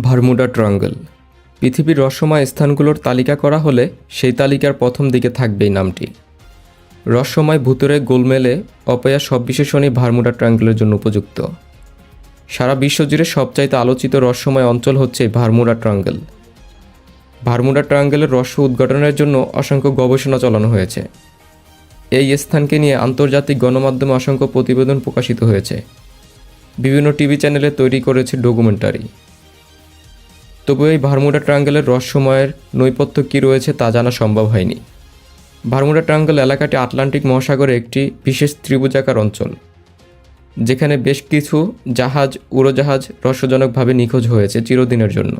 ভারমুডা triangle. পৃথিবীর রহস্যময় স্থানগুলোর তালিকা করা হলে সেই তালিকার প্রথম দিকে থাকবে এই নামটি। রহস্যময় ভূতরে গোলমেলে অপয়া সব বিশেষণই ভারমুডা ট্রাঙ্গলের জন্য উপযুক্ত। সারা বিশ্বজুড়ে সবচাইতে আলোচিত রহস্যময় অঞ্চল হচ্ছে ভারমুডা ট্রাঙ্গল। ভারমুডা ট্রাঙ্গেলের রহস্য উদ্ঘাটনের জন্য অসংখ্য গবেষণা চালানো হয়েছে। এই স্থানকে নিয়ে আন্তর্জাতিক গণমাধ্যমে অসংখ্য প্রতিবেদন প্রকাশিত হয়েছে। বিভিন্ন টিভি চ্যানেলে তৈরি করেছে ডকুমেন্টারি। তবু এই ভারমুডা ট্রাঙ্গেলের রহস্যময়ের নৈপথ্য কী রয়েছে তা জানা সম্ভব হয়নি। ভারমুডা ট্রাঙ্গেল এলাকাটি আটলান্টিক মহাসাগরে একটি বিশেষ ত্রিভুজাকার অঞ্চল, যেখানে বেশ কিছু জাহাজ, উড়োজাহাজ রহস্যজনকভাবে নিখোঁজ হয়েছে চিরদিনের জন্য।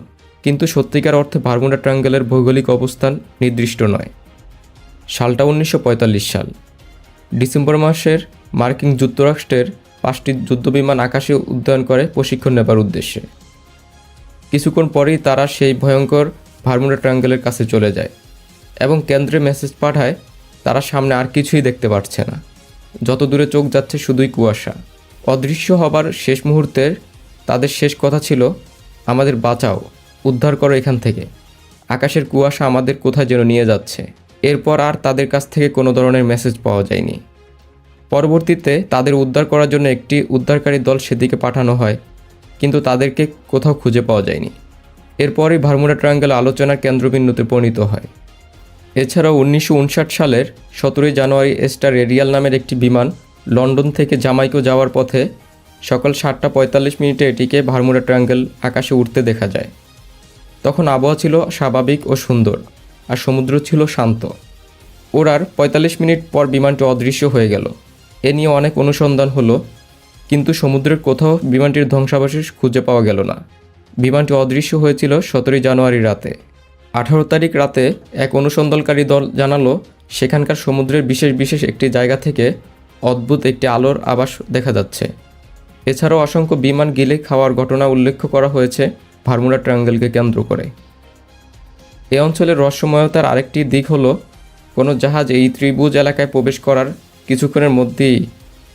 কিন্তু সত্যিকার অর্থে ভারমুডা ট্রাঙ্গেলের ভৌগোলিক অবস্থান নির্দিষ্ট নয়। সালটা উনিশশো পঁয়তাল্লিশ সাল। ডিসেম্বর মাসের মার্কিন যুক্তরাষ্ট্রের পাঁচটি যুদ্ধবিমান আকাশে উড্ডয়ন করে প্রশিক্ষণ নেবার উদ্দেশ্যে। কিছুক্ষণ পরেই তারা সেই ভয়ঙ্কর ভারমুডা ট্রাঙ্গেলের কাছে চলে যায় এবং কেন্দ্রে মেসেজ পাঠায়, তারা সামনে আর কিছুই দেখতে পাচ্ছে না। যত দূরে চোখ যাচ্ছে শুধুই কুয়াশা। অদৃশ্য হবার শেষ মুহূর্তের তাদের শেষ কথা ছিল, আমাদের বাঁচাও, উদ্ধার করো এখান থেকে। আকাশের কুয়াশা আমাদের কোথায় যেন নিয়ে যাচ্ছে। এরপর আর তাদের কাছ থেকে কোনো ধরনের মেসেজ পাওয়া যায়নি। পরবর্তীতে তাদের উদ্ধার করার জন্য একটি উদ্ধারকারী দল সেদিকে পাঠানো হয় কিন্তু তাদেরকে কোথাও খুঁজে পাওয়া যায়নি। এরপরই ভারমুডা ট্রায়াঙ্গেল আলোচনার কেন্দ্রবিন্দুতে পরিণত হয়। এছাড়াও উনিশশো উনষাট সালের সতেরোই জানুয়ারি স্টার এরিয়াল নামের একটি বিমান লন্ডন থেকে জামাইকো যাওয়ার পথে সকাল সাতটা পঁয়তাল্লিশ মিনিটে এটিকে ভারমুডা ট্রায়াঙ্গেল আকাশে উঠতে দেখা যায়। তখন আবহাওয়া ছিল স্বাভাবিক ও সুন্দর, আর সমুদ্র ছিল শান্ত। ওড়ার পঁয়তাল্লিশ মিনিট পর বিমানটি অদৃশ্য হয়ে গেল। এ নিয়ে অনেক অনুসন্ধান হলো কিন্তু সমুদ্রের কোথাও বিমানটির ধ্বংসাবশেষ খুঁজে পাওয়া গেল না। বিমানটি অদৃশ্য হয়েছিল সতেরোই জানুয়ারি রাতে। আঠারো তারিখ রাতে এক অনুসন্ধানকারী দল জানালো, সেখানকার সমুদ্রের বিশেষ বিশেষ একটি জায়গা থেকে অদ্ভুত একটি আলোর আভাস দেখা যাচ্ছে। এছাড়াও অসংখ্য বিমান গিলে খাওয়ার ঘটনা উল্লেখ করা হয়েছে ভারমুডা ট্রায়াঙ্গেলকে কেন্দ্র করে। এ অঞ্চলের রহস্যময়তার আরেকটি দিক হলো, কোনো জাহাজ এই ত্রিভুজ এলাকায় প্রবেশ করার কিছুক্ষণের মধ্যেই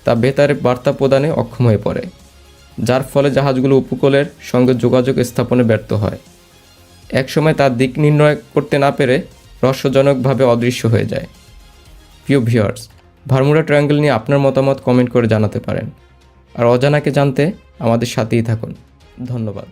তা বেতারে বার্তা প্রদানে অক্ষম হয়ে পড়ে, যার ফলে জাহাজগুলো উপকূলের সঙ্গে যোগাযোগ স্থাপনে ব্যর্থ হয়। একসময় তার দিক নির্ণয় করতে না পেরে রহস্যজনকভাবে অদৃশ্য হয়ে যায়। প্রিয় ভিউয়ার্স ভারমুডা ট্রায়াঙ্গেল নিয়ে আপনার মতামত কমেন্ট করে জানাতে পারেন। আর অজানাকে জানতে আমাদের সাথেই থাকুন। ধন্যবাদ।